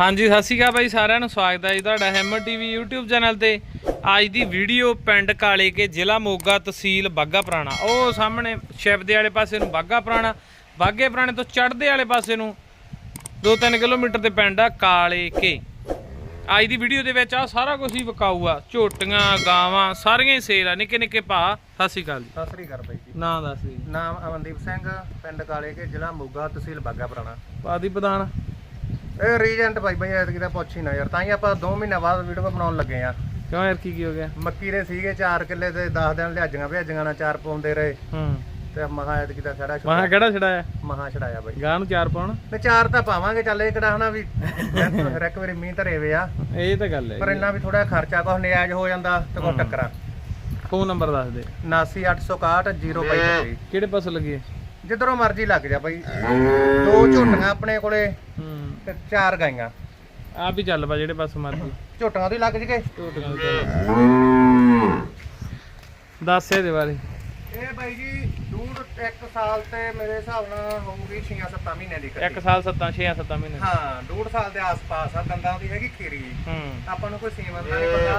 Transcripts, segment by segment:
ਹਾਂਜੀ ਸਤਿ ਸ਼੍ਰੀ ਅਕਾਲ ਬਾਈ ਸਾਰਿਆਂ ਨੂੰ। ਸਵਾਗਤ ਹੈ ਜੀ ਤੁਹਾਡਾ ਹੈਮਰ ਟੀਵੀ YouTube ਚੈਨਲ ਤੇ। ਅੱਜ ਦੀ ਵੀਡੀਓ ਪਿੰਡ ਕਾਲੇ ਕੇ ਜ਼ਿਲ੍ਹਾ ਮੋਗਾ ਤਹਿਸੀਲ ਬਾਗਾ ਪੁਰਾਣਾ। ਉਹ ਸਾਹਮਣੇ ਸ਼ਿਵ ਦੇ ਵਾਲੇ ਪਾਸੇ ਨੂੰ ਬਾਗਾ ਪੁਰਾਣਾ। ਬਾਗੇ ਪੁਰਾਣੇ ਤੋਂ ਚੜ੍ਹਦੇ ਵਾਲੇ ਪਾਸੇ ਨੂੰ 2-3 ਕਿਲੋਮੀਟਰ ਤੇ ਪਿੰਡ ਆ ਕਾਲੇ ਕੇ। ਅੱਜ ਦੀ ਵੀਡੀਓ ਦੇ ਵਿੱਚ ਆ ਸਾਰਾ ਕੁਝ ਹੀ ਵਿਕਾਊ ਆ ਝੋਟੀਆਂ ਗਾਵਾਂ ਸਾਰੀਆਂ ਹੀ ਸੇਲ ਆ। ਨਿੱਕੇ ਨਿੱਕੇ ਭਾ ਸਤਿ ਸ਼੍ਰੀ ਅਕਾਲ ਜੀ। ਸਤਿ ਸ੍ਰੀ ਅਕਾਲ ਬਾਈ ਜੀ। ਨਾਂ ਦੱਸ ਜੀ। ਨਾਮ ਅਮਨਦੀਪ ਸਿੰਘ ਪਿੰਡ ਕਾਲੇ ਕੇ ਜ਼ਿਲ੍ਹਾ ਮੋਗਾ ਤਹਿਸੀਲ ਬਾਗਾ ਪੁਰਾਣਾ। ਪਾਦੀ ਪ੍ਰਧਾਨ। ਇਹ ਰੀਜੈਂਟ ਬਾਈ ਬਾਈ ਐਤਕੀ ਤਾਂ ਪੁੱਛ ਹੀ ਨਾ ਯਾਰ ਤਾਂ ਹੀ ਆਪਾਂ 2 ਮਹੀਨੇ ਬਾਅਦ ਵੀਡੀਓ ਬਣਾਉਣ ਲੱਗੇ ਆ ਕਿਉਂ ਯਾਰ ਕੀ ਕੀ ਹੋ ਗਿਆ? ਮੱਕੀ ਦੇ ਸੀਗੇ 4 ਕਿੱਲੇ ਤੇ 10 ਦਿਨ ਲਿਆਜੀਆਂ ਭਿਆਜੀਆਂ ਨਾਲ ਚਾਰ ਪਾਉਂਦੇ ਰਹੇ। ਹੂੰ। ਤੇ ਮਹਾ ਐਤਕੀ ਤਾਂ ਛੜਾ ਮਹਾ ਕਿਹੜਾ ਛੜਾਇਆ ਮਹਾ ਛੜਾਇਆ ਬਾਈ। ਗਾਂ ਨੂੰ ਚਾਰ ਪਾਉਣ? ਤੇ ਚਾਰ ਤਾਂ ਪਾਵਾਂਗੇ ਚੱਲ ਇਹ ਕਿਹੜਾ ਹਨਾ ਵੀ ਰੈਕ ਵਾਰੀ ਮੀਂਹ ਧਰੇ ਵੇ ਆ। ਇਹ ਤਾਂ ਗੱਲ ਹੈ ਪਰ ਇੰਨਾ ਵੀ ਥੋੜਾ ਖਰਚਾ ਕੁਛ ਨਿਆਜ ਹੋ ਜਾਂਦਾ ਤੇ ਕੁਛ ਟੱਕਰਾਂ ਫੋਨ ਨੰਬਰ ਦੱਸ ਦੇ। 79861 ਕਿਹੜੇ ਪਾਸੇ ਲੱਗੀ ਜਿੱਧਰੋਂ ਮਰਜ਼ੀ ਲੱਗ ਜਾ ਬਾਈ। ਦੋ ਝੋਟੀਆਂ ਆਪਣੇ ਕੋਲੇ। ਹੂੰ। ਤੇ ਚਾਰ ਗਾਈਆਂ। ਆ ਵੀ ਚੱਲ ਪਾ ਜਿਹੜੇ ਪਾਸੇ ਮਰਜ਼ੀ। ਝੋਟੀਆਂ ਦੀ ਲੱਗ ਜਗੇ। ਦੱਸ ਇਹਦੇ ਬਾਰੇ। ਇਹ ਬਾਈ ਜੀ ਦੂਰ ਇੱਕ ਸਾਲ ਤੇ ਮੇਰੇ ਹਿਸਾਬ ਨਾਲ ਹੋਊਗੀ 6-7 ਮਹੀਨੇ ਦੀ ਇੱਕ ਸਾਲ 7 6 7 ਮਹੀਨੇ ਹਾਂ ਡੂਢ ਸਾਲ ਦੇ ਆਸ-ਪਾਸ ਆ ਦੰਦਾਂ ਦੀ ਹੈਗੀ ਖੀਰੀ। ਹੂੰ। ਆਪਾਂ ਨੂੰ ਕੋਈ ਸੀਮਨ ਦਾ ਨਹੀਂ ਪਤਾ।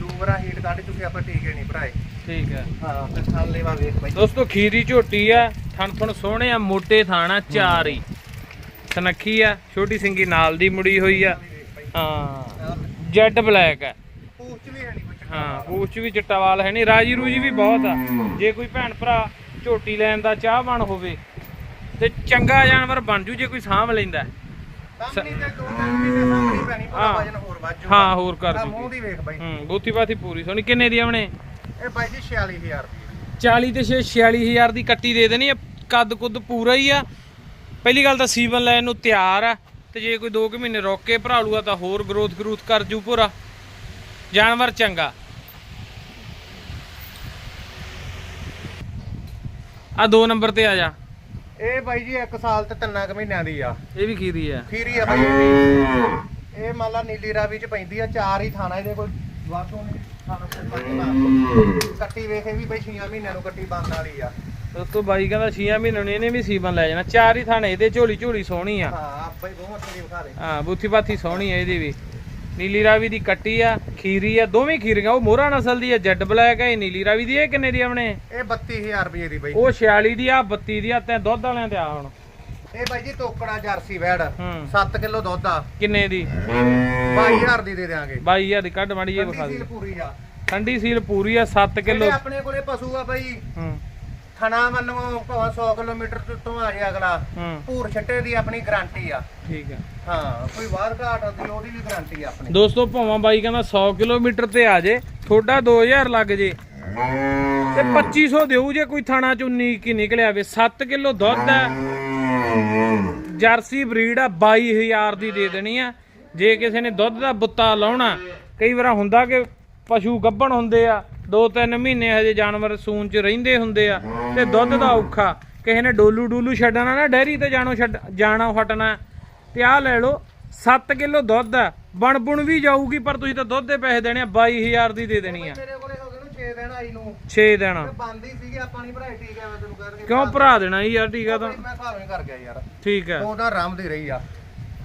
ਦੂਰਾ ਹੀਟ ਕੱਢ ਚੁੱਕੇ ਆਪਾਂ ਟੀਕੇ ਨਹੀਂ ਭਰਾਏ। ਠੀਕ ਹੈ ਹਾਂ ਤੇ ਥਾਂ ਲੈਵਾ ਵੇਖ ਬਾਈ। ਦੋਸਤੋ ਖੀਰੀ ਝੋਟੀ ਆ ਥਣ ਥਣ ਸੋਹਣੇ ਆ ਮੋਟੇ ਥਾਣਾ ਚਾਰ ਹੀ। ਸਨੱਖੀ ਆ ਛੋਟੀ ਸਿੰਗੀ ਨਾਲ ਦੀ ਮੁੜੀ ਹੋਈ ਆ। ਹਾਂ ਜੈਡ ਬਲੈਕ ਆ। ਪੂਛ ਵੀ ਹੈ ਨਹੀਂ ਹਾਂ ਪੂਛ ਵੀ ਚਿੱਟਾ ਵਾਲ ਹੈ ਨਹੀਂ ਰਾਜੀ ਰੂਜੀ ਵੀ ਬਹੁਤ ਆ। ਜੇ ਕੋਈ ਭੈਣ ਭਰਾ ਝੋਟੀ ਲੈਣ ਦਾ ਚਾਹਵਾਨ ਹੋਵੇ ਤੇ ਚੰਗਾ ਜਾਨਵਰ ਬਣ ਜੂ ਜੇ ਕੋਈ ਸਾਂਭ ਲੈਂਦਾ। ਸਾਹਮਣੀ ਤੇ ਦੋ ਤਿੰਨ ਮਹੀਨੇ ਸਾਹਮਣੀ ਪੈਣੀ ਪਤਾ ਹਾਂ। ਵਜਨ ਹੋਰ ਵੱਧ ਜੂਗਾ। ਹਾਂ ਹੋਰ ਕਰ ਦੂ ਮੂੰਹ ਦੀ ਵੇਖ ਬਾਈ। ਹੂੰ ਬੂਥੀ ਬਾਥੀ ਪੂਰੀ ਸੋਹਣੀ। ਕਿੰਨੇ ਦੀ ਆਵਣੇ ਇਹ ਬਾਈ ਜੀ 46000 ਰੁਪਏ 40 ਤੇ 6 46000 ਦੀ ਕੱਟੀ ਦੇ ਦੇਣੀ ਕੱਦ ਕੁੱਦ ਪੂਰਾ ਹੀ ਆ। ਪਹਿਲੀ ਗੱਲ ਤਾਂ ਸੀਵਨ ਲੈਣ ਨੂੰ ਤਿਆਰ ਆ ਤੇ ਜੇ ਕੋਈ 2 ਕੁ ਮਹੀਨੇ ਰੁਕ ਕੇ ਭਰਾ ਲੂਗਾ ਤਾਂ ਹੋਰ ਗਰੋਥ ਗਰੂਥ ਕਰ ਜੂ ਪੂਰਾ ਜਾਨਵਰ ਚੰਗਾ। ਆ ਦੋ ਨੰਬਰ ਤੇ ਆ ਜਾ। ਇਹ ਬਾਈ ਜੀ 1 ਸਾਲ ਤੇ ਤਿੰਨਾਂ ਕੁ ਮਹੀਨਿਆਂ ਦੀ ਆ। ਇਹ ਵੀ ਖੀਰੀ ਆ। ਖੀਰੀ ਆ ਬਾਈ। ਇਹ ਵੀ। ਇਹ ਮੰਨ ਲਾ ਨੀਲੀ ਰਾਵੀ ਚ ਪੈਂਦੀ ਆ ਚਾਰ ਹੀ ਥਾਣਾ ਇਹਦੇ ਕੋਲ। ਵਾਸੋਂ ਨੇ ਥਾਣਾ ਕੋਲ। ਕੱਟੀ ਵੇਖੇ ਵੀ ਬਈ 6 ਮਹੀਨਿਆਂ ਨੂੰ ਕੱਟੀ ਬੰਨ ਵਾਲੀ ਆ। ਦੋਸਤੋ ਬਾਈ ਕਹਿੰਦਾ 6 ਮਹੀਨਿਆਂ ਨੂੰ ਇਹਨੇ ਵੀ ਸੀਵਨ ਲੈ ਜਾਣਾ। ਚਾਰ ਹੀ ਥਾਣੇ ਇਹਦੇ ਝੋਲੀ ਝੋਲੀ ਸੋਹਣੀ ਆ। ਹਾਂ ਬਹੁਤ ਵਿਖਾ ਬੂਥੀ ਬਾਥੀ ਸੋਹਣੀ ਆ ਇਹਦੀ ਵੀ। ਨੀਲੀ ਰਾਵੀ ਦੀ ਕੱਟੀ ਆ ਖੀਰੀ ਆ ਦੋਵੇਂ ਖੀਰੀਆਂ ਉਹ ਮੋਹਰਾ ਨਸਲ ਦੀ ਆ ਜੈਡ ਬਲੈਕ ਆ ਇਹ ਨੀਲੀ ਰਾਵੀ ਦੀ ਇਹ ਕਿੰਨੇ ਦੀ ਆਪਣੇ? ਇਹ 32000 ਰੁਪਏ ਦੀ ਬਈ। ਉਹ 46 ਦੀ ਆ 32 ਦੀ ਆ ਤੇ ਦੁੱਧ ਵਾਲਿਆਂ ਤੇ ਆ ਹੁਣ। ਇਹ ਬਾਈ ਜੀ ਤੋਕੜਾ ਜਰਸੀ ਵੈੜ। ਹੂੰ। 7 ਕਿਲੋ ਦੁੱਧ ਆ। ਕਿੰਨੇ ਦੀ? 22000 ਦੀ ਦੇ ਦਿਆਂਗੇ। 22000 ਦੀ ਕੱਢ ਮਾੜੀ ਇਹ ਵਿਖਾ ਦੇ। ਸੀਲ ਪੂਰੀ ਆ। ਠੰਡੀ ਸੀਲ ਪੂਰੀ ਆ 7 ਕਿਲੋ। ਆਪਣੇ ਕੋਲੇ ਪਸ਼ੂ ਆ ਬਈ। ਹੂੰ। ਥਣਾ ਮੰਨੋ ਭਾਵੇਂ 100 ਕਿਲੋਮੀਟਰ ਤੋਂ ਆ ਜਾਏ ਅਗਲਾ ਹੂੰ। ਪੂਰ ਛੱਟੇ ਦੀ ਆਪਣੀ ਗਾਰੰਟੀ ਆ। ਠੀਕ ਆ। ਹਾਂ ਕੋਈ ਵਾਰ ਘਾਟ ਦੀ ਉਹਦੀ ਵੀ ਗਾਰੰਟੀ ਆ ਆਪਣੀ। ਦੋਸਤੋ ਭਾਵਾਂ ਬਾਈ ਕਹਿੰਦਾ 100 ਕਿਲੋਮੀਟਰ ਤੇ ਆ ਜੇ ਤੁਹਾਡਾ 2000 ਲੱਗ ਜੇ। ਤੇ 2500 ਦੇਊ ਜੇ ਕੋਈ ਥਾਣਾ ਚ 19 ਕੀ ਨਿਕਲਿਆ ਵੇ। 7 ਕਿਲੋ ਦੁੱਧ ਆ। ਜਰਸੀ ਬਰੀਡ ਆ 22000 ਦੀ ਦੇ ਦੇਣੀ ਆ। ਜੇ ਕਿਸੇ ਨੇ ਦੁੱਧ ਦਾ ਬੁੱਤਾ ਲਾਉਣਾ ਕਈ ਵਾਰ ਹੁੰਦਾ ਕਿ ਪਸ਼ੂ ਗੱਭਣ ਹੁੰਦੇ ਆ। ਦੋ ਤਿੰਨ ਮਹੀਨੇ ਹਜੇ ਜਾਨਵਰ ਸੂਨ ਚ ਰਹਿੰਦੇ ਹੁੰਦੇ ਆ ਤੇ ਦੁੱਧ ਦਾ ਔਖਾ। ਕਿਸੇ ਨੇ ਡੋਲੂ ਡੋਲੂ ਛੱਡਣਾ ਨਾ ਡੈਰੀ ਤੇ ਜਾਣੋ ਛੱਡ ਜਾਣਾ ਹਟਣਾ। ਤੇ ਆਹ ਲੈ ਲਓ 7 ਕਿਲੋ ਦੁੱਧ ਆ। ਬਣ ਬੁਣ ਵੀ ਜਾਊਗੀ ਪਰ ਤੁਸੀਂ ਤਾਂ ਦੁੱਧ ਦੇ ਪੈਸੇ ਦੇਣੇ ਆ 22000 ਦੀ ਦੇ ਦੇਣੀ ਆ। ਮੇਰੇ ਕੋਲੇ ਹੋ ਗਏ ਨੂੰ 6 ਦਿਨ ਆਈ ਨੂੰ। 6 ਦੇਣਾ ਬੰਦ ਸੀਗੇ ਆਪਾਂ ਨਹੀਂ ਭਰਾਈ ਠੀਕ ਹੈ ਮੈਂ ਤੈਨੂੰ ਕਹਿ ਕਿਉਂ ਭਰਾ ਦੇਣਾ ਯਾਰ ਠੀਕ ਆ ਤਾਂ। ਮੈਂ ਘਰੋਂ ਹੀ ਕਰ ਗਿਆ ਯਾਰ। ਠੀਕ ਹੈ ਉਹਦਾ ਆਰਾਮ ਦੀ ਰਹੀ ਆ।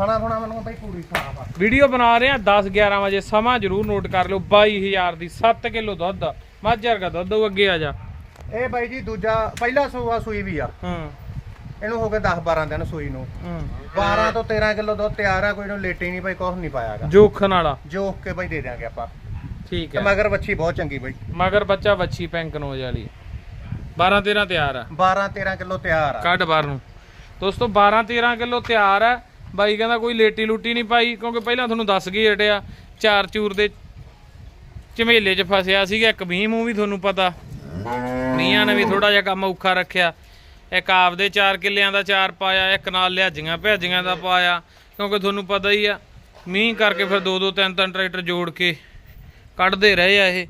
ਖਾਣਾ ਖਾਣਾ ਮੈਨੂੰ ਬਈ ਪੂਰੀ ਸਾਫ਼ ਆ ਵੀਡੀਓ ਬਣਾ ਰਹੇ ਆ 10 11 ਵਜੇ ਸਮਾਂ ਜ਼ਰੂਰ ਨੋਟ ਕਰ ਲਿਓ 22000 ਦੀ 7 ਕਿਲੋ ਦੁੱਧ ਮੱਝ ਵਰਗਾ ਦੁੱਧ ਉਹ ਅੱਗੇ ਆ ਜਾ। ਇਹ ਬਾਈ ਜੀ ਦੂਜਾ ਪਹਿਲਾ ਸੂਆ ਸੂਈ ਵੀ ਆ। ਹੂੰ। ਇਹਨੂੰ ਹੋ ਗਏ 10 12 ਦਿਨ ਸੂਈ ਨੂੰ। ਹੂੰ। 12 ਤੋਂ 13 ਕਿਲੋ ਦੁੱਧ ਤਿਆਰ ਆ ਕੋਈ ਨੂੰ ਲੇਟੀ ਨਹੀਂ ਬਾਈ ਕੁਛ ਨਹੀਂ ਪਾਇਆਗਾ ਜੋਖਣ ਵਾਲਾ ਜੋਖ ਕੇ ਬਾਈ ਦੇ ਦਿਆਂਗੇ ਆਪਾਂ। ਠੀਕ ਹੈ। ਮਗਰ ਬੱਚੀ ਬਹੁਤ ਚੰਗੀ ਬਾਈ। ਮਗਰ ਬੱਚਾ ਵੱਛੀ ਪੈਂਕ ਨੋਜ ਵਾਲੀ। 12 13 ਤਿਆਰ ਆ। 12 13 ਕਿਲੋ ਤਿਆਰ ਆ। ਕੱਢ ਬਾਹਰ ਨੂੰ। ਦੋਸਤੋ 12 13 ਕਿਲੋ ਤਿਆਰ ਆ। ਬਾਈ ਕਹਿੰਦਾ ਕੋਈ ਲੇਟੀ ਲੂਟੀ ਨਹੀਂ ਪਾਈ, ਕਿਉਂਕਿ ਪਹਿਲਾਂ ਤੁਹਾਨੂੰ ਦੱਸ ਗਈ ਹਟਿਆ, ਚਾਰ ਚੂਰ ਦੇ ਝਮੇਲੇ 'ਚ ਫਸਿਆ ਸੀਗਾ, ਇੱਕ ਮੀਂਹ ਮੂੰਹ ਵੀ ਤੁਹਾਨੂੰ ਪਤਾ। ਮੀਆਂ ਨੇ ਵੀ ਥੋੜਾ ਜਿਹਾ ਕੰਮ ਔਖਾ ਰੱਖਿਆ। ਇੱਕ ਆਪਦੇ 4 ਕਿੱਲਿਆਂ ਦਾ ਚਾਰ ਪਾਇਆ, ਇੱਕ ਨਾਲ ਲਿਆਜੀਆਂ ਭਿਆਜੀਆਂ ਦਾ ਪਾਇਆ, ਕਿਉਂਕਿ ਤੁਹਾਨੂੰ ਪਤਾ ਹੀ ਆ, ਮੀਂਹ ਕਰਕੇ ਫਿਰ ਦੋ ਦੋ ਤਿੰਨ ਤਿੰਨ ਟਰੈਕਟਰ ਜੋੜ ਕੇ ਕੱਢਦੇ ਰਹੇ ਆ ਇਹ।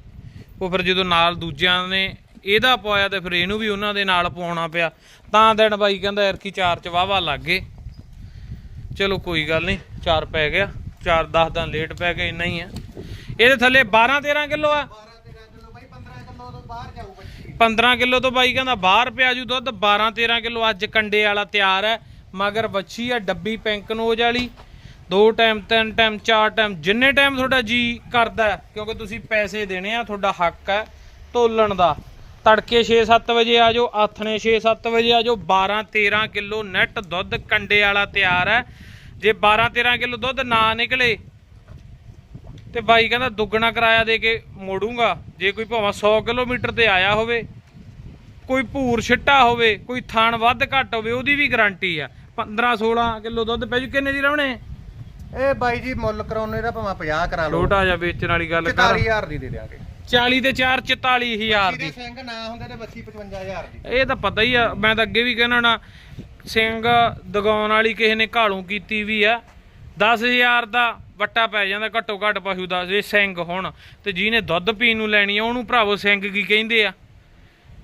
ਉਹ ਫਿਰ ਜਦੋਂ ਨਾਲ ਦੂਜਿਆਂ ਨੇ ਇਹਦਾ ਪਾਇਆ ਤੇ ਫਿਰ ਇਹਨੂੰ ਵੀ ਉਹਨਾਂ ਦੇ ਨਾਲ ਪਾਉਣਾ ਪਿਆ। ਤਾਂ ਦਿਨ ਬਾਈ ਕਹਿੰਦਾ ਯਾਰ ਕੀ ਚਾਰ ਚ ਵਾਵਾ ਲੱਗ ਗਏ। ਚਲੋ ਕੋਈ ਗੱਲ ਨਹੀਂ, ਚਾਰ ਪੈ ਗਿਆ, ਚਾਰ 10 ਦਿਨ ਲੇਟ ਪੈ ਗਏ, ਇੰਨਾ ਹੀ ਆ। ਇਹਦੇ ਥੱਲੇ 12 13 ਕਿਲੋ ਆ। 12 13 15 ਕਿਲੋ ਤੋਂ ਬਾਈ ਕਹਿੰਦਾ ਬਾਹਰ ਪਿਆ ਜੂ ਦੁੱਧ 12 13 ਕਿਲੋ ਅੱਜ ਕੰਡੇ ਵਾਲਾ ਤਿਆਰ ਹੈ, ਮਗਰ ਵੱਛੀ ਆ, ਡੱਬੀ ਪਿੰਕ ਨੋਜ ਵਾਲੀ। ਦੋ ਟਾਈਮ ਤਿੰਨ ਟਾਈਮ ਚਾਰ ਟਾਈਮ ਜਿੰਨੇ ਟਾਈਮ ਤੁਹਾਡਾ ਜੀ ਕਰਦਾ ਕਿਉਂਕਿ ਤੁਸੀਂ ਪੈਸੇ ਦੇਣੇ ਆ, ਤੁਹਾਡਾ ਹੱਕ ਹੈ ਤੋਲਣ ਦਾ। ਤੜਕੇ 6-7 ਵਜੇ ਆ ਜਾਓ ਆਥਣੇ 6-7 ਵਜੇ ਆ ਜਾਓ। 12-13 ਕਿਲੋ ਨੈਟ ਦੁੱਧ ਕੰਡੇ ਵਾਲਾ ਤਿਆਰ ਹੈ। ਜੇ 12-13 ਕਿਲੋ ਦੁੱਧ ਨਾ ਨਿਕਲੇ ਤੇ ਬਾਈ ਕਹਿੰਦਾ ਦੁੱਗਣਾ ਕਿਰਾਇਆ ਦੇ ਕੇ ਮੋੜੂੰਗਾ। ਜੇ ਕੋਈ ਭਾਵੇਂ 100 ਕਿਲੋਮੀਟਰ ਤੇ ਆਇਆ ਹੋਵੇ ਕੋਈ ਭੂਰ ਛਿੱਟਾ ਹੋਵੇ ਕੋਈ ਥਾਣ ਵੱਧ ਘੱਟ ਹੋਵੇ ਉਹਦੀ ਵੀ ਗਾਰੰਟੀ ਆ। 15 16 ਕਿਲੋ ਦੁੱਧ ਪੈ ਜੂ ਕਿੰਨੇ ਦੀ ਰਵਣੇ? ਇਹ ਬਾਈ ਜੀ ਮੁੱਲ ਕਰਾਉਣੇ ਦਾ ਭਾਵੇਂ 50 ਕਰਾ ਲਓ। ਛੋਟਾ ਜਿਹਾ ਵੇਚਣ ਵਾਲੀ ਗੱਲ ਕਰ। 44000 ਦੀ ਦੇ ਦਿਆਂਗੇ। 40 ਤੇ 4 44000 ਜਿਹਦੇ ਦੀ ਸਿੰਘ ਨਾ ਹੁੰਦੇ ਤੇ ਬੱਚੀ 55000 ਦੀ। ਇਹ ਤਾਂ ਪਤਾ ਹੀ ਆ ਮੈਂ ਤਾਂ ਅੱਗੇ ਵੀ ਕਹਿਣਾ ਨਾ ਸਿੰਘ ਦਗਾਉਣ ਵਾਲੀ ਕਿਸੇ ਨੇ ਘਾਲੂ ਕੀਤੀ ਵੀ ਆ। 10000 ਦਾ ਵੱਟਾ ਪੈ ਜਾਂਦਾ ਘੱਟੋ ਘੱਟ ਪਸ਼ੂ ਦਾ ਜੇ ਸਿੰਘ ਹੁਣ ਤੇ ਜਿਹਨੇ ਦੁੱਧ ਪੀਣ ਨੂੰ ਲੈਣੀ ਆ ਉਹਨੂੰ ਭਰਾਵੋ ਸਿੰਘ ਕੀ ਕਹਿੰਦੇ ਆ?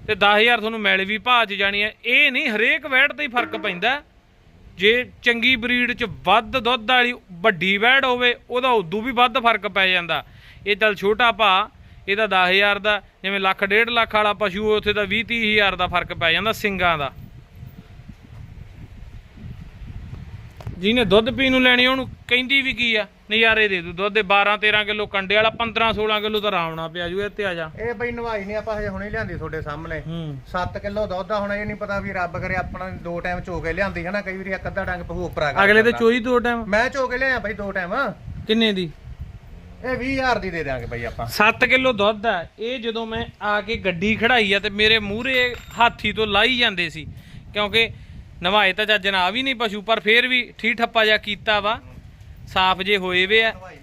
ਤੇ 10000 ਤੁਹਾਨੂੰ ਮਿਲ ਵੀ ਭਾਅ ਚ ਜਾਣੀ ਆ। ਇਹ ਨਹੀਂ ਹਰੇਕ ਵੈੜ ਤੇ ਹੀ ਫ਼ਰਕ ਪੈਂਦਾ। ਜੇ ਚੰਗੀ ਬਰੀਡ ਚ ਵੱਧ ਦੁੱਧ ਵਾਲੀ ਵੱਡੀ ਵੈੜ ਹੋਵੇ ਉਹਦਾ ਉਦੋਂ ਵੀ ਵੱਧ ਫ਼ਰਕ ਪੈ ਜਾਂਦਾ। ਇਹ ਚੱਲ ਛੋਟਾ ਭਾ ਇਹਦਾ 10000 ਦਾ ਜਿਵੇਂ ਲੱਖ ਡੇਢ ਲੱਖ ਵਾਲਾ ਪਸ਼ੂ ਉੱਥੇ ਦਾ 20 30000 ਦਾ ਫ਼ਰਕ ਪੈ ਜਾਂਦਾ ਸਿੰਗਾਂ ਦਾ। ਜਿਹਨੇ ਦੁੱਧ ਪੀਣ ਨੂੰ ਲੈਣੀ ਉਹਨੂੰ ਕਹਿੰਦੀ ਵੀ ਕੀ ਆ? ਨਜ਼ਾਰੇ ਦੇ ਦੂ ਦੁੱਧ ਦੇ 12 13 ਕਿਲੋ ਕੰਡੇ ਵਾਲਾ 15 16 ਕਿਲੋ ਤਾਂ ਨਾਲ ਪਿਆ ਜੂ ਇੱਥੇ ਆ ਜਾ। ਇਹ ਬਈ ਨਵਾਈ ਨਹੀਂ ਆਪਾਂ ਹਜੇ ਹੁਣੇ ਲਿਆਂਦੀ ਤੁਹਾਡੇ ਸਾਹਮਣੇ। ਹੂੰ। 7 ਕਿਲੋ ਦੁੱਧ ਆ ਹੁਣ ਇਹ ਨਹੀਂ ਪਤਾ ਵੀ ਰੱਬ ਕਰੇ ਆਪਣਾ ਦੋ ਟਾਈਮ ਚੋ ਕੇ ਲਿਆਂਦੀ ਹੈ ਨਾ ਕਈ ਵਾਰੀ ਇੱਕ ਅੱਧਾ ਡੰਗ ਭੂ ਉੱਪਰਾ ਕਰ ਅਗਲੇ ਤੇ। ਚੋਈ ਦੋ ਟਾਈਮ? ਮੈਂ ਚੋ ਕੇ ਲਿਆਇਆ ਬਈ ਦੋ ਟਾਈਮ। ਕਿੰਨੇ ਦੀ? ਇਹ 20000 ਦੀ ਦੇ ਦਿਆਂਗੇ ਬਈ ਆਪਾਂ। 7 ਕਿਲੋ ਦੁੱਧ ਆ। ਇਹ ਜਦੋਂ ਮੈਂ ਆ ਕੇ ਗੱਡੀ ਖੜਾਈ ਆ ਤੇ ਮੇਰੇ ਮੂਹਰੇ ਹਾਥੀ ਤੋਂ ਲਾਈ ਜਾਂਦੇ ਸੀ। ਕਿਉਂਕਿ ਨਵਾਏ ਤਾਂ ਚੱਜ ਨਾਲ ਆ ਵੀ ਨਹੀਂ ਪਸ਼ੂ ਪਰ ਫੇਰ ਵੀ ਠੀਕ ਠੱਪਾ ਜਿਹਾ ਕੀਤਾ ਵਾ। ਸਾਫ਼ ਜੇ ਹੋਏ ਵੇ ਆ। ਨਵਾਈ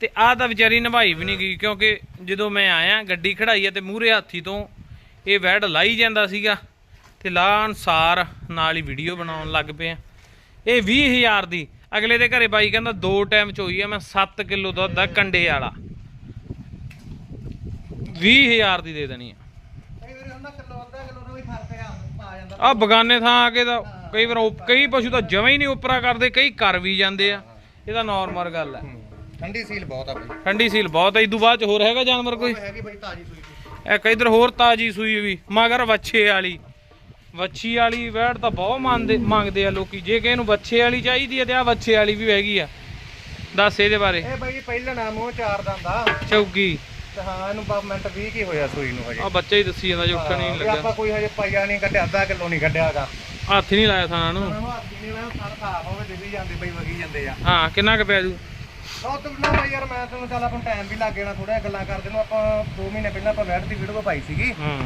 ਤੇ ਆਹ ਤਾਂ ਵਿਚਾਰੀ ਨਿਭਾਈ ਵੀ ਨਹੀਂ ਗਈ ਕਿਉਂਕਿ ਜਦੋਂ ਮੈਂ ਆਇਆ ਗੱਡੀ ਖੜਾਈ ਆ ਤੇ ਮੂਹਰੇ ਹਾਥੀ ਤੋਂ ਇਹ ਵੈੜ ਲਾਈ ਜਾਂਦਾ ਸੀਗਾ। ਤੇ ਲਾ ਅਨਸਾਰ ਨਾਲ ਹੀ ਵੀਡੀਓ ਬਣਾਉਣ ਲੱਗ ਪਏ ਆ। ਇਹ 20000 ਦੀ ਅਗਲੇ ਦੇ ਘਰੇ ਬਾਈ ਕਹਿੰਦਾ ਦੋ ਟਾਈਮ ਚੋਈ ਆ ਮੈਂ 7 ਕਿਲੋ ਦੁੱਧ ਦਾ ਕੰਡੇ ਵਾਲਾ। 20000 ਦੀ ਦੇ ਦੇਣੀ ਆ। ਕਈ ਵਾਰੀ ਹੁੰਦਾ ਕਿਲੋ ਅੱਧਾ ਕਿਲੋ ਦਾ ਵੀ ਫ਼ਰਕ ਆ ਆ ਜਾਂਦਾ। ਆ ਬਗਾਨੇ ਥਾਂ ਆ ਕੇ ਤਾਂ ਕਈ ਵਾਰ ਕਈ ਪਸ਼ੂ ਤਾਂ ਜਮਾਂ ਹੀ ਨਹੀਂ ਉਪਰਾ ਕਰਦੇ ਕਈ ਕਰ ਵੀ ਜਾਂਦੇ ਆ। ਇਹ ਤਾਂ ਨਾਰਮਲ ਗੱਲ ਹੈ। ਠੰਡੀ ਸੀਲ ਬਹੁਤ ਆ ਬਈ। ਠੰਡੀ ਸੀਲ ਬਹੁਤ ਹੈ ਇਦੋਂ ਬਾਅਦ ਚ ਹੋਰ ਹੈਗਾ ਜਾਨਵਰ ਕੋਈ? ਹੈਗੀ ਬਈ ਤਾਜੀ ਸੂਈ। ਦੀ। ਇੱਕ ਇਧਰ ਹੋਰ ਤਾਜੀ ਸੂਈ ਵੀ ਮਗਰ ਵੱਛੇ ਵਾਲੀ। ਵੱਛੀ ਵਾਲੀ ਵੈੜ ਤਾਂ ਬਹੁਤ ਮੰਨਦੇ ਮੰਗਦੇ ਆ ਲੋਕੀ। ਜੇ ਕਿਸੇ ਨੂੰ ਵੱਛੇ ਵਾਲੀ ਚਾਹੀਦੀ ਹੈ ਤੇ ਆ ਵੱਛੇ ਵਾਲੀ ਵੀ ਹੈਗੀ ਆ। ਦੱਸ ਇਹਦੇ ਬਾਰੇ। ਇਹ ਬਈ ਪਹਿਲਾਂ ਨਾ ਮੂੰਹ ਚਾਰ ਦੰਦਾ ਚੌਗੀ। ਤੇ ਹਾਂ ਇਹਨੂੰ ਬਸ ਮਿੰਟ 20 ਕੀ ਹੋਇਆ ਸੂਈ ਨੂੰ ਹਜੇ। ਆ ਬੱਚਾ ਹੀ ਦੱਸੀ ਜਾਂਦਾ ਜੋ ਉੱਠਣ ਹੀ ਹਾਂ, ਨਹੀਂ ਵੀ ਲੱਗਾ ਆਪਾਂ ਕੋਈ ਹਜੇ ਪਾਈਆ ਨਹੀਂ ਕੱਢਿਆ ਅੱਧਾ ਕਿਲੋ ਨਹੀਂ ਕੱਢਿਆਗਾ ਹੱਥ ਨਹੀਂ ਲਾਇਆ ਨੂੰ ਹੱਥ ਨਹੀਂ ਮੈਂ ਸਾਰਾ ਸਾਫ਼ ਹੋਵੇ ਦਿੱਲੀ ਜਾਂਦੇ ਬਈ ਵਗੀ ਜਾਂਦੇ ਆ। ਹਾਂ ਕਿੰਨਾ ਕੁ ਪਿਆ ਜੂ? ਉਹ ਤੂੰ ਨਾ ਬਈ ਯਾਰ ਮੈਂ ਤੈਨੂੰ ਚੱਲ ਆਪਾਂ ਟਾਈਮ ਵੀ ਲੱਗ ਜਾਣਾ ਥੋੜਾ ਗੱਲਾਂ ਕਰਦੇ ਨੂੰ। ਆਪਾਂ 2 ਮਹੀਨੇ ਪਹਿਲਾਂ ਆਪਾਂ ਵੈਟ ਦੀ ਵੀਡੀਓ ਪਾਈ ਸੀਗੀ। ਹਾਂ।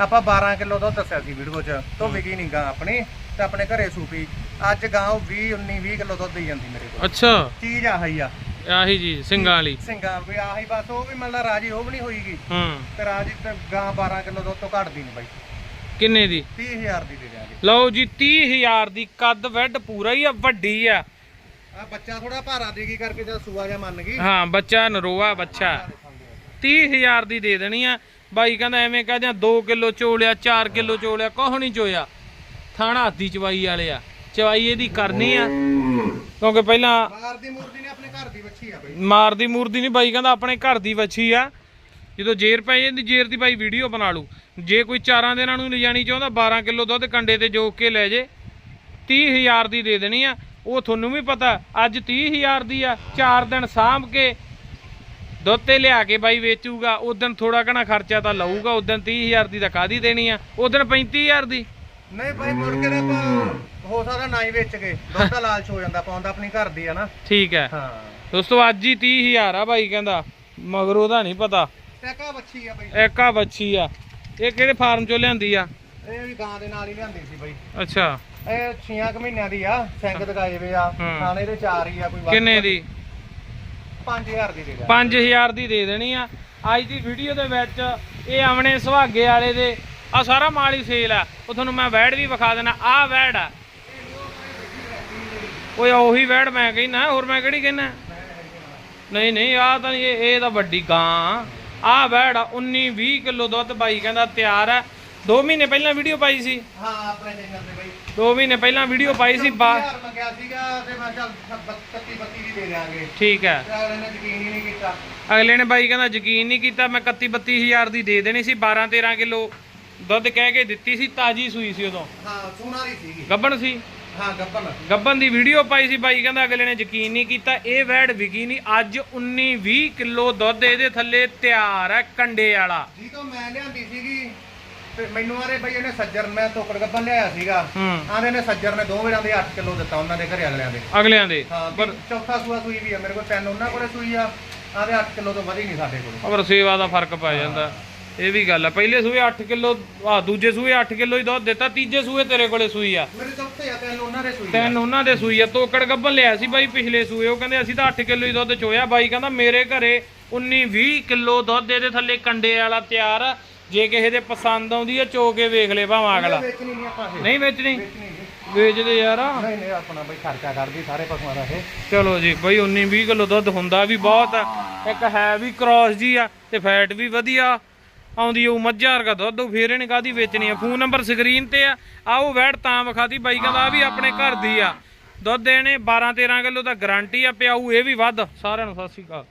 ਆਪਾਂ 12 ਕਿਲੋ ਦੁੱਧ ਦੱਸਿਆ ਸੀ ਵੀਡੀਓ 'ਚ ਤੋਂ ਵਿਕੀ ਨਹੀਂ ਗਾ ਆਪਣੀ ਤੇ ਆਪਣੇ ਘਰੇ ਸੂਪੀ ਅੱਜ ਗਾਂ ਉਹ 20 19 20 ਕਿਲੋ ਦੁੱਧ ਦੇਈ ਜਾਂਦੀ ਮੇਰੇ ਕੋਲ। ਅੱਛਾ। ਚੀਜ਼ ਆਹੀ ਆ। ਆਹੀ ਜੀ ਸਿੰਘਾਂ ਵਾਲੀ। ਸਿੰਘਾਂ ਵੀ ਆਹੀ ਬਸ ਉਹ ਵੀ ਮਤਲਬ ਰਾਜੀ ਉਹ ਵੀ ਨਹੀਂ ਹੋਈਗੀ। ਹਾਂ। ਤੇ ਰਾਜੀ ਤੇ ਗਾਂ 12 ਕਿਲੋ ਦੁੱਧ ਤੋਂ ਘਟਦੀ ਨਹੀਂ ਬਾਈ। ਕਿੰਨੇ ਦੀ? 30000 ਦੀ ਦੇ ਦਿਆਂਗੇ। ਲਓ ਜੀ 30000 ਦੀ ਕੱਦ ਵੈਡ ਪੂਰਾ ਹੀ ਆ ਵੱਡੀ ਆ। ਆ ਬੱਚਾ ਥੋੜਾ ਭਾਰਾ ਦੇਗੀ ਕਰਕੇ ਜਦ ਸੂਆ ਜਾ ਮੰਨ ਗਈ। ਹਾਂ ਬੱਚਾ ਨਰੋਆ ਬੱਚਾ। 30000 ਦੀ ਦੇ ਦੇਣੀ ਆ। ਬਾਈ ਕਹਿੰਦਾ ਐਵੇਂ ਕਹਦੇ 2 ਕਿਲੋ ਚੋਲਿਆ 4 ਕਿਲੋ ਚੋਲਿਆ ਕੋਹ ਨਹੀਂ ਚੋਇਆ। ਥਾਣਾ ਹੱਥੀ ਚਵਾਈ ਵਾਲੇ ਆ। ਚਵਾਈ ਇਹਦੀ ਕਰਨੀ ਆ। ਕਿਉਂਕਿ ਪਹਿਲਾਂ ਮਾਰ ਦੀ ਮੂਰਤੀ ਨੇ ਆਪਣੇ ਘਰ ਦੀ ਬੱਚੀ ਆ ਬਈ। ਮਾਰਦੀ ਮੂਰਦੀ ਨਹੀਂ ਬਾਈ ਕਹਿੰਦਾ ਆਪਣੇ ਘਰ ਦੀ ਵੱਛੀ ਆ। ਜਦੋਂ ਜੇਰ ਪੈ ਜਾਂਦੀ ਜੇਰ ਦੀ ਬਾਈ ਵੀਡੀਓ ਬਣਾ ਲੂ ਜੇ ਕੋਈ ਚਾਰਾਂ ਦਿਨਾਂ ਨੂੰ ਲਿਜਾਣੀ ਚਾਹੁੰਦਾ 12 ਕਿਲੋ ਦੁੱਧ ਕੰਡੇ ਤੇ ਜੋਕ ਕੇ ਲੈ ਜੇ। 30000 ਦੀ ਦੇ ਦੇਣੀ ਆ। ਉਹ ਤੁਹਾਨੂੰ ਵੀ ਪਤਾ ਅੱਜ 30000 ਦੀ ਆ 4 ਦਿਨ ਸਾਂਭ ਕੇ ਦੁੱਧ ਤੇ ਲਿਆ ਕੇ ਬਾਈ ਵੇਚੂਗਾ ਉਦੋਂ ਥੋੜਾ ਘਣਾ ਖਰਚਾ ਤਾਂ ਲਊਗਾ ਉਦੋਂ 30000 ਦੀ ਤਾਂ ਕਾਦੀ ਦੇਣੀ ਆ? ਉਦੋਂ 35000 ਦੀ। ਨਹੀਂ ਭਾਈ ਮੁੜ ਕੇ ਨਾ ਆਪਾਂ ਹੋ ਸਕਦਾ ਨਾ ਹੀ ਵੇਚ ਕੇ ਦੁੱਧ ਦਾ ਲਾਲਚ ਹੋ ਜਾਂਦਾ ਪਾਉਂਦਾ ਆਪਣੀ ਘਰ ਦੀ ਆ ਨਾ। ਠੀਕ ਹੈ। ਹਾਂ। ਦੋਸਤੋ ਅੱਜ ਹੀ 30000 ਆ ਬਾਈ ਕਹਿੰਦਾ ਮਗਰ ਉਹਦਾ ਨਹੀਂ ਪਤਾ। ਟੈਕਾ ਬੱਚੀ ਆ ਬਈ। ਇੱਕ ਇਹ ਕਿਹੜੇ ਫਾਰਮ ਚੋਂ ਲਿਆਂਦੀ ਆ? ਇਹ ਵੀ ਗਾਂ ਦੇ ਨਾਲ ਹੀ ਲਿਆਂਦੀ ਸੀ ਬਈ। ਅੱਛਾ। ਇਹ 6 ਕੁ ਮਹੀਨਿਆਂ ਦੀ ਆ ਸਿੰਘ ਦਗਾਏ ਵੇ ਆ। ਖਾਣੇ ਦੇ ਚਾਰ ਹੀ ਆ ਕੋਈ ਕਿੰਨੇ ਦੀ? 5000 ਦੀ ਦੇ ਦਿਆ 5000 ਦੀ ਦੇ ਦੇਣੀ ਆ। ਅੱਜ ਦੀ ਵੀਡੀਓ ਦੇ ਵਿੱਚ ਇਹ ਆਵਣੇ ਸੁਹਾਗੇ ਵਾਲੇ ਦੇ ਆ ਸਾਰਾ ਮਾਲ ਹੀ ਸੇਲ ਆ। ਉਹ ਤੁਹਾਨੂੰ ਮੈਂ ਵੈੜ ਵੀ ਵਿਖਾ ਦੇਣਾ ਆ ਵੈੜ ਆ। ਓਏ ਉਹੀ ਵੈੜ ਮੈਂ ਕਹਿੰਦਾ। ਹੋਰ ਮੈਂ ਕਿਹੜੀ ਕਹਿੰਦਾ? ਨਹੀਂ ਨਹੀਂ, ਆ ਤਾਂ ਇਹ ਇਹ ਤਾਂ ਵੱਡੀ ਗਾਂ ਆ। ਵੈੜ ਆ 19 20 ਕਿਲੋ ਦੁੱਧ ਬਾਈ ਕਹਿੰਦਾ ਤਿਆਰ ਆ। 2 ਮਹੀਨੇ ਪਹਿਲਾਂ ਵੀਡੀਓ ਪਾਈ ਸੀ। ਹਾਂ ਆਪਣੇ ਚੈਨਲ ਤੇ ਬਈ। 2 ਮਹੀਨੇ ਪਹਿਲਾਂ ਵੀਡੀਓ ਪਾਈ ਸੀ ਬਾ 20000 ਮੰਗਿਆ ਸੀਗਾ ਤੇ ਮੈਂ ਚੱਲ 31 32 ਦੀ ਦੇ ਦਿਆਂਗੇ। ਠੀਕ ਹੈ। ਤੇ ਅਗਲੇ ਨੇ ਯਕੀਨ ਹੀ ਨਹੀਂ ਕੀਤਾ। ਅਗਲੇ ਨੇ ਬਾਈ ਕਹਿੰਦਾ ਯਕੀਨ ਨਹੀਂ ਕੀਤਾ ਮੈਂ 31 32000 ਦੀ ਦੇ ਦੇਣੀ ਸੀ 12 13 ਕਿਲੋ ਦੁੱਧ ਕਹਿ ਕੇ ਦਿੱਤੀ ਸੀ ਤਾਜੀ ਸੂਈ ਸੀ ਉਦੋਂ। ਹਾਂ ਸੋਨਾ ਦੀ ਸੀਗੀ ਗੱਬਣ ਸੀ। ਹਾਂ ਦੀ ਵੀਡੀਓ ਪਾਈ ਸੀ ਬਾਈ ਕਹਿੰਦਾ ਅਗਲੇ ਨੇ ਯਕੀਨ ਨਹੀਂ ਕੀਤਾ ਇਹ ਵੈੜ ਵਿਕੀ ਨਹੀਂ ਅੱਜ 19 20 ਕਿਲੋ ਦੁੱਧ ਇਹਦੇ ਥੱਲੇ ਤਿਆਰ ਹੈ ਕੰਡੇ ਵਾਲਾ। ਜੀ ਤੋਂ ਮੈਂ ਲਿਆਂਦੀ ਸੀਗੀ ਤੇ ਮੈਨੂੰ ਆਰੇ ਬਈ ਇਹਨੇ ਸੱਜਰ ਮੈਂ ਤੋਕੜ ਗੱਪਨ ਲਿਆਇਆ ਸੀਗਾ। ਹੂੰ। ਆਂਦੇ ਨੇ ਸੱਜਰ ਨੇ ਦੋ ਵੇੜਾਂ ਦੇ 8 ਕਿਲੋ ਦਿੱਤਾ ਉਹਨਾਂ ਦੇ ਘਰੇ ਅਗਲਿਆਂ ਦੇ। ਅਗਲਿਆਂ ਦੇ। ਹਾਂ ਪਰ ਪਰ ਚੌਥਾ ਸੂਆ ਸੂਈ ਵੀ ਆ ਮੇਰੇ ਕੋਲ ਤਿੰਨ ਉਹਨਾਂ ਕੋਲੇ ਸੂਈ ਆ। ਆਂਦੇ 8 ਕਿਲੋ ਤੋਂ ਵਧੀ ਨਹੀਂ ਸਾਡੇ ਕੋਲ। ਪਰ ਸੇਵਾ ਦਾ ਫ਼ਰਕ ਪੈ ਜਾਂਦਾ। ਇਹ ਵੀ ਗੱਲ ਆ ਪਹਿਲੇ ਸੂਏ 8 ਕਿਲੋ ਆ ਦੂਜੇ ਸੂਏ 8 ਕਿਲੋ ਹੀ ਦੁੱਧ ਦਿੱਤਾ ਤੀਜੇ ਸੂਏ ਤੇਰੇ ਕੋਲੇ ਸੂਈ ਆ। ਮੇਰੇ ਚੌਥੇ ਆ ਤਿੰਨ ਉਹਨਾਂ ਦੇ ਸੂਈ ਆ। ਤਿੰਨ ਉਹਨਾਂ ਦੇ ਸੂਈ ਆ ਤੋਕੜ ਗੱਬਨ ਲਿਆ ਸੀ ਬਾਈ ਪਿਛਲੇ ਸੂਏ ਉਹ ਕਹਿੰਦੇ ਅਸੀਂ ਤਾਂ 8 ਕਿਲੋ ਹੀ ਦੁੱਧ ਚੋਇਆ ਬਾਈ ਕਹਿੰਦਾ ਮੇਰੇ ਘਰੇ 19 20 ਕਿਲੋ ਦੁੱਧ ਇਹਦੇ ਥੱਲੇ ਕੰਡੇ ਵਾਲਾ ਤਿਆਰ ਆ ਜੇ ਕਿਸੇ ਦੇ ਪਸੰਦ ਆਉਂਦੀ ਆ ਚੋ ਕੇ ਵੇਖ ਲੈ ਭਾਵੇਂ ਅਗਲਾ। ਵੇਚਣੀ ਨਹੀਂ ਆਪਾਂ ਇਹ। ਨਹੀਂ ਵੇਚਣੀ? ਵੇਚਣੀ ਵੇਚਦੇ ਯਾਰ। ਨਹੀਂ ਨਹੀਂ ਆਪਣਾ ਬਈ ਖਰਚਾ ਕਰਦੀ ਸਾਰੇ ਪਸ਼ੂਆਂ ਦਾ ਇਹ। ਚਲੋ ਜੀ ਬਈ 19 20 ਕਿਲੋ ਦੁੱਧ ਹੁੰਦਾ ਵੀ ਬਹੁਤ ਆ। ਇੱਕ ਹੈ ਵੀ ਕ੍ਰਾਸ ਜੀ ਆ ਤੇ ਫੈਟ ਵੀ ਵਧੀਆ। ਆਉਂਦੀ ਉਹ ਮੱਝਾਂ ਵਰਗਾ ਦੁੱਧ ਉਹ ਫੇਰ ਇਹਨੇ ਕਾਦੀ ਵੇਚਣੀ ਆ? ਫੋਨ ਨੰਬਰ ਸਕਰੀਨ ਤੇ ਆ। ਆਓ ਵੈੜ ਤਾਂ ਵਿਖਾਤੀ ਬਾਈ ਕਹਿੰਦਾ ਆ ਵੀ ਆਪਣੇ ਘਰ ਦੀ ਆ। ਦੁੱਧ ਇਹਨੇ 12 13 ਕਿਲੋ ਦਾ ਗਾਰੰਟੀ ਆ ਪਿਆਊ ਇਹ ਵੀ ਵੱਧ। ਸਾਰਿਆਂ ਨੂੰ ਸਤਿ ਸ਼੍ਰੀ ਅਕਾਲ।